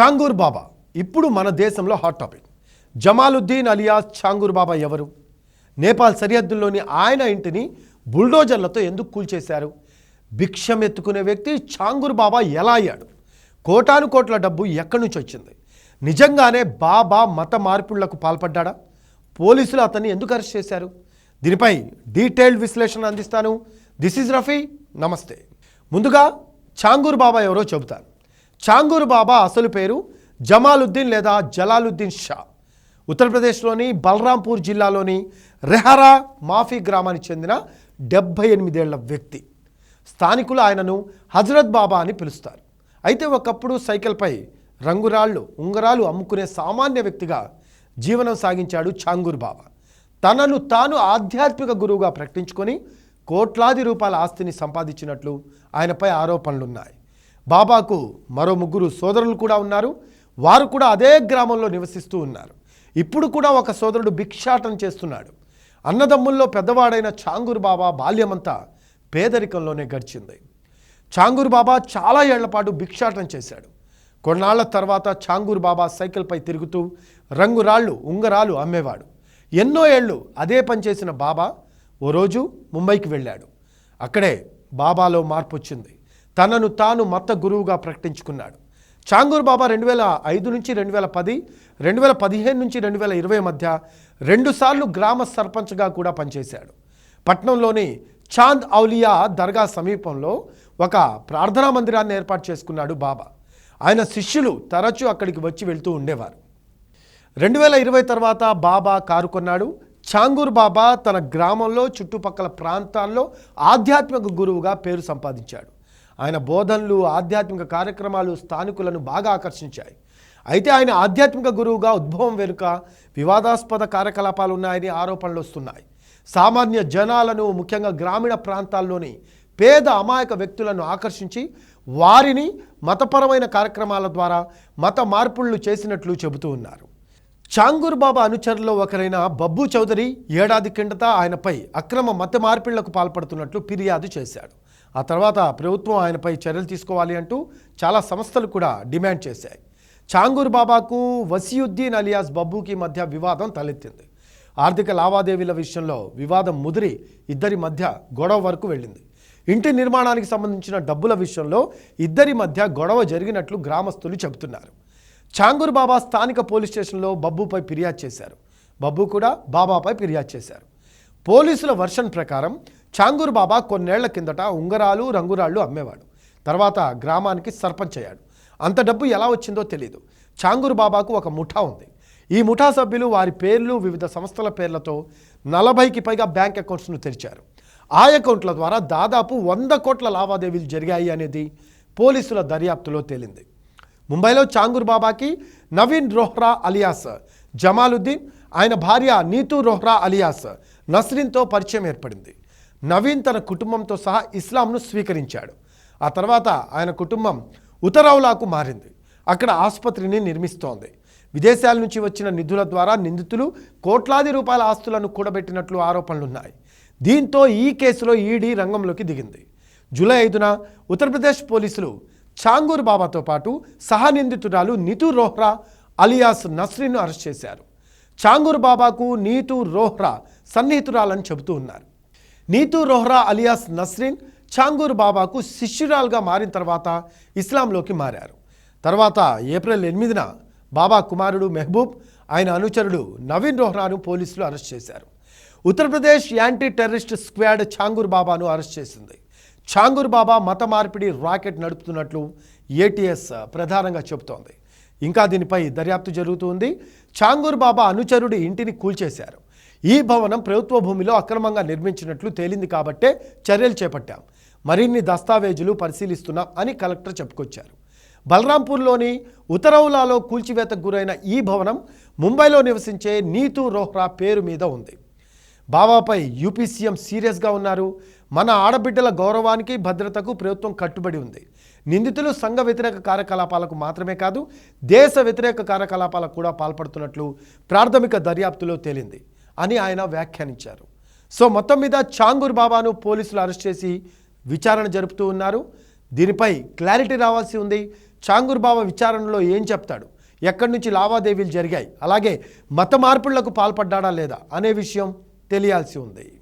చాంగూర్ బాబా ఇప్పుడు మన దేశంలో hot topic Jamaluddin alias Changur Baba ఎవరు? నేపాల్ సరిహద్దుల్లోని ఆయన ఇంటిని బుల్డోజర్లతో ఎందుకు కూల్చేశారు? భిక్షం ఎత్తుకునే వ్యక్తి చాంగూర్ బాబా ఎలా అయ్యాడు? కోటాను కోట్ల డబ్బు ఎక్కడి నుంచి వచ్చింది? నిజంగానే బాబా మత మార్పుళ్ళకు పాల్పడ్డా పోలీసులు అతన్ని ఎందుకు అరెస్ట్ చేశారు? దీనిపై డీటెయిల్డ్ విశ్లేషణ అందిస్తాను. This is Rafi. నమస్తే. ముందుగా చాంగూర్ బాబా ఎవరో చెబుతాను. చాంగూరు బాబా అసలు పేరు జమాలుద్దీన్ లేదా జలాలుద్దీన్ షా. ఉత్తరప్రదేశ్లోని బలరాంపూర్ జిల్లాలోని రెహరా మాఫీ గ్రామానికి చెందిన డెబ్భై ఎనిమిదేళ్ళ వ్యక్తి. స్థానికులు ఆయనను హజరత్ బాబా అని పిలుస్తారు. అయితే ఒకప్పుడు సైకిల్పై రంగురాళ్ళు ఉంగరాలు అమ్ముకునే సామాన్య వ్యక్తిగా జీవనం సాగించాడు చాంగూర్ బాబా. తనను తాను ఆధ్యాత్మిక గురువుగా ప్రకటించుకొని కోట్లాది రూపాయల ఆస్తిని సంపాదించినట్లు ఆయనపై ఆరోపణలున్నాయి. బాబాకు మరో ముగ్గురు సోదరులు కూడా ఉన్నారు. వారు కూడా అదే గ్రామంలో నివసిస్తూ ఉన్నారు. ఇప్పుడు కూడా ఒక సోదరుడు భిక్షాటం చేస్తున్నాడు. అన్నదమ్ముల్లో పెద్దవాడైన చాంగూర్ బాబా బాల్యమంతా పేదరికంలోనే గడిచింది. చాంగూర్ బాబా చాలా ఏళ్ళపాటు భిక్షాటం చేశాడు. కొన్నాళ్ళ తర్వాత చాంగూర్ బాబా సైకిల్పై తిరుగుతూ రంగురాళ్ళు ఉంగరాలు అమ్మేవాడు. ఎన్నో ఏళ్ళు అదే పని చేసిన బాబా ఓ రోజు ముంబైకి వెళ్ళాడు. అక్కడే బాబాలో మార్పు వచ్చింది తనను తాను మత గురువుగా ప్రకటించుకున్నాడు. చాంగూర్ బాబా రెండు వేల ఐదు నుంచి రెండు వేల పది రెండు వేల పదిహేను నుంచి రెండు వేల ఇరవై మధ్య రెండుసార్లు గ్రామ సర్పంచ్గా కూడా పనిచేశాడు. పట్నంలోని చాంద్ ఔలియా దర్గా సమీపంలో ఒక ప్రార్థనా మందిరాన్ని ఏర్పాటు చేసుకున్నాడు బాబా. ఆయన శిష్యులు తరచూ అక్కడికి వచ్చి వెళ్తూ ఉండేవారు. రెండు వేల ఇరవై తర్వాత బాబా కారు కొన్నాడు. చాంగూర్ బాబా తన గ్రామంలో చుట్టుపక్కల ప్రాంతాల్లో ఆధ్యాత్మిక గురువుగా పేరు సంపాదించాడు. ఆయన బోధనలు ఆధ్యాత్మిక కార్యక్రమాలు స్థానికులను బాగా ఆకర్షించాయి. అయితే ఆయన ఆధ్యాత్మిక గురువుగా ఉద్భవం వెనుక వివాదాస్పద కార్యకలాపాలు ఉన్నాయని ఆరోపణలు వస్తున్నాయి. సామాన్య జనాలను ముఖ్యంగా గ్రామీణ ప్రాంతాల్లోని పేద అమాయక వ్యక్తులను ఆకర్షించి వారిని మతపరమైన కార్యక్రమాల ద్వారా మత మార్పుళ్ళు చేసినట్లు చెబుతూ ఉన్నారు. చాంగూర్ బాబా అనుచరుల్లో ఒకరైన బబ్బు చౌదరి ఏడాది కిందట ఆయనపై అక్రమ మత మార్పిళ్ళకు పాల్పడుతున్నట్లు ఫిర్యాదు చేశాడు. ఆ తర్వాత ప్రభుత్వం ఆయనపై చర్యలు తీసుకోవాలి అంటూ చాలా సంస్థలు కూడా డిమాండ్ చేశాయి. చాంగూర్ బాబాకు వసీయుద్దీన్ అలియాస్ బబ్బుకి మధ్య వివాదం తలెత్తింది. ఆర్థిక లావాదేవీల విషయంలో వివాదం ముదిరి ఇద్దరి మధ్య గొడవ వరకు వెళ్ళింది. ఇంటి నిర్మాణానికి సంబంధించిన డబ్బుల విషయంలో ఇద్దరి మధ్య గొడవ జరిగినట్లు గ్రామస్తులు చెబుతున్నారు. చాంగూర్ బాబా స్థానిక పోలీస్ స్టేషన్లో బబ్బుపై ఫిర్యాదు చేశారు. బబ్బు కూడా బాబాపై ఫిర్యాదు చేశారు. పోలీసుల వర్షన్ ప్రకారం చాంగూర్ బాబా కొన్నేళ్ళ కిందట ఉంగరాలు రంగురాళ్ళు అమ్మేవాడు. తర్వాత గ్రామానికి సర్పంచ్ అయ్యాడు. అంత డబ్బు ఎలా వచ్చిందో తెలియదు చాంగూర్ బాబాకు ఒక ముఠా ఉంది. ఈ ముఠా సభ్యులు వారి పేర్లు వివిధ సంస్థల పేర్లతో నలభైకి పైగా బ్యాంక్ అకౌంట్స్ను తెరిచారు. ఆ అకౌంట్ల ద్వారా దాదాపు వంద కోట్ల లావాదేవీలు జరిగాయి అనేది పోలీసుల దర్యాప్తులో తేలింది. ముంబైలో చాంగూర్ బాబాకి నవీన్ రోహ్రా అలియాస్ జమాలుద్దీన్ ఆయన భార్య నీతూ రోహ్రా అలియాస్ నస్రీన్తో పరిచయం ఏర్పడింది. నవీన్ తన కుటుంబంతో సహా ఇస్లాంను స్వీకరించాడు. ఆ తర్వాత ఆయన కుటుంబం ఉతరౌలాకు మారింది. అక్కడ ఆసుపత్రిని నిర్మిస్తోంది. విదేశాల నుంచి వచ్చిన నిధుల ద్వారా నిందితులు కోట్లాది రూపాయల ఆస్తులను కూడబెట్టినట్లు ఆరోపణలున్నాయి. దీంతో ఈ కేసులో ఈడీ రంగంలోకి దిగింది. జూలై ఐదున ఉత్తరప్రదేశ్ పోలీసులు చాంగూర్ బాబాతో పాటు సహనిందితురాలు నితూ రోహ్రా అలియాస్ నస్రిన్ను అరెస్ట్ చేశారు. చాంగూర్ బాబాకు నీతూ రోహ్రా సన్నిహితురాలని చెబుతూ ఉన్నారు. నీతూ రోహ్రా అలియాస్ నస్రీన్ చాంగూర్ బాబాకు శిష్యురాలుగా మారిన తర్వాత ఇస్లాంలోకి మారారు. తర్వాత ఏప్రిల్ ఎనిమిదిన బాబా కుమారుడు మెహబూబ్ ఆయన అనుచరుడు నవీన్ రోహ్రాను పోలీసులు అరెస్ట్ చేశారు. Uttar Pradesh anti terrorist squad Changur బాబాను అరెస్ట్ చేసింది. చాంగూర్ బాబా మత మార్పిడి రాకెట్ నడుపుతున్నట్లు ఏటీఎస్ ప్రధానంగా చెబుతోంది. ఇంకా దీనిపై దర్యాప్తు జరుగుతుంది చాంగూర్ బాబా అనుచరుడి ఇంటిని కూల్చేశారు. ఈ భవనం ప్రభుత్వ భూమిలో అక్రమంగా నిర్మించినట్లు తేలింది కాబట్టే చర్యలు చేపట్టాం. మరిన్ని దస్తావేజులు పరిశీలిస్తున్నాం అని కలెక్టర్ చెప్పుకొచ్చారు. బలరాంపూర్లోని ఉత్తరౌలాలో కూల్చివేతకు గురైన ఈ భవనం ముంబైలో నివసించే నీతూ రోహ్రా పేరు మీద ఉంది. బాబాపై యూపీ సీఎం సీరియస్గా ఉన్నారు. మన ఆడబిడ్డల గౌరవానికి భద్రతకు ప్రభుత్వం కట్టుబడి ఉంది. నిందితులు సంఘ వ్యతిరేక కార్యకలాపాలకు మాత్రమే కాదు దేశ వ్యతిరేక కార్యకలాపాలకు కూడా పాల్పడుతున్నట్లు ప్రాథమిక దర్యాప్తులో తేలింది. అని ఆయన వ్యాఖ్యానించారు. సో మొత్తం మీద చాంగూర్ బాబాను పోలీసులు అరెస్ట్ చేసి విచారణ జరుపుతూ ఉన్నారు. దీనిపై క్లారిటీ రావాల్సి ఉంది. చాంగూర్ బాబా విచారణలో ఏం చెప్తాడు? ఎక్కడి నుంచి లావాదేవీలు జరిగాయి? అలాగే మత మార్పులకు పాల్పడ్డాడా లేదా? అనే విషయం తెలియాల్సి ఉంది.